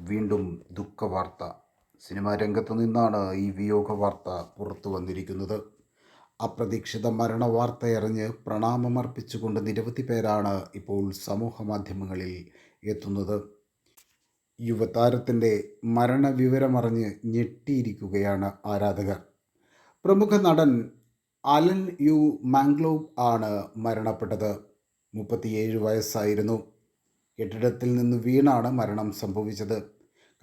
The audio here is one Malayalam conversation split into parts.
വീണ്ടും ദുഃഖവാർത്ത. സിനിമാ രംഗത്ത് നിന്നാണ് ഈ വിയോഗ വാർത്ത പുറത്തു വന്നിരിക്കുന്നത്. അപ്രതീക്ഷിത മരണ വാർത്തയറിഞ്ഞ് പ്രണാമമർപ്പിച്ചുകൊണ്ട് നിരവധി പേരാണ് ഇപ്പോൾ സമൂഹ മാധ്യമങ്ങളിൽ എത്തുന്നത്. യുവതാരത്തിന്റെ മരണവിവരമറിഞ്ഞ് ഞെട്ടിയിരിക്കുകയാണ് ആരാധകർ. പ്രമുഖ നടൻ അലൻ യു മാംഗ്ലോവ് ആണ് മരണപ്പെട്ടത്. മുപ്പത്തിയേഴ് വയസ്സായിരുന്നു. കെട്ടിടത്തിൽ നിന്ന് വീണാണ് മരണം സംഭവിച്ചത്.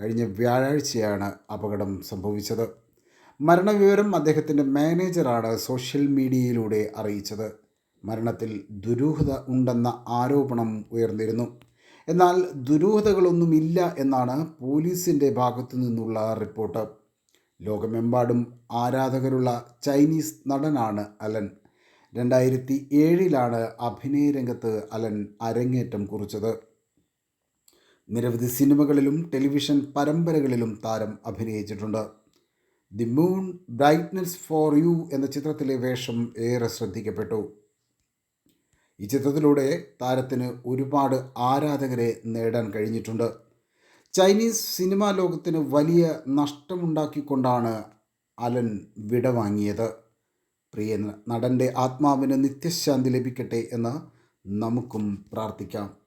കഴിഞ്ഞ വ്യാഴാഴ്ചയാണ് അപകടം സംഭവിച്ചത്. മരണവിവരം അദ്ദേഹത്തിന്റെ മാനേജറാണ് സോഷ്യൽ മീഡിയയിലൂടെ അറിയിച്ചത്. മരണത്തിൽ ദുരൂഹത ഉണ്ടെന്ന ആരോപണം ഉയർന്നിരുന്നു. എന്നാൽ ദുരൂഹതകളൊന്നുമില്ല എന്നാണ് പോലീസിന്റെ ഭാഗത്തു നിന്നുള്ള റിപ്പോർട്ട്. ലോകമെമ്പാടും ആരാധകരുള്ള ചൈനീസ് നടനാണ് അലൻ. രണ്ടായിരത്തി ഏഴിലാണ് അഭിനയ രംഗത്ത് അലൻ അരങ്ങേറ്റം കുറിച്ചത്. നിരവധി സിനിമകളിലും ടെലിവിഷൻ പരമ്പരകളിലും താരം അഭിനയിച്ചിട്ടുണ്ട്. The moon brightness for you എന്ന ചിത്രത്തിലെ വേഷം ഏറെ ശ്രദ്ധിക്കപ്പെട്ടു. ഈ ചിത്രത്തിലൂടെ താരത്തിന് ഒരുപാട് ആരാധകരെ നേടാൻ കഴിഞ്ഞിട്ടുണ്ട്. ചൈനീസ് സിനിമാ ലോകത്തിന് വലിയ നഷ്ടമുണ്ടാക്കിക്കൊണ്ടാണ് അലൻ വിടവാങ്ങിയത്. പ്രിയ നടന്റെ ആത്മാവിന് നിത്യശാന്തി ലഭിക്കട്ടെ എന്ന് നമുക്കും പ്രാർത്ഥിക്കാം.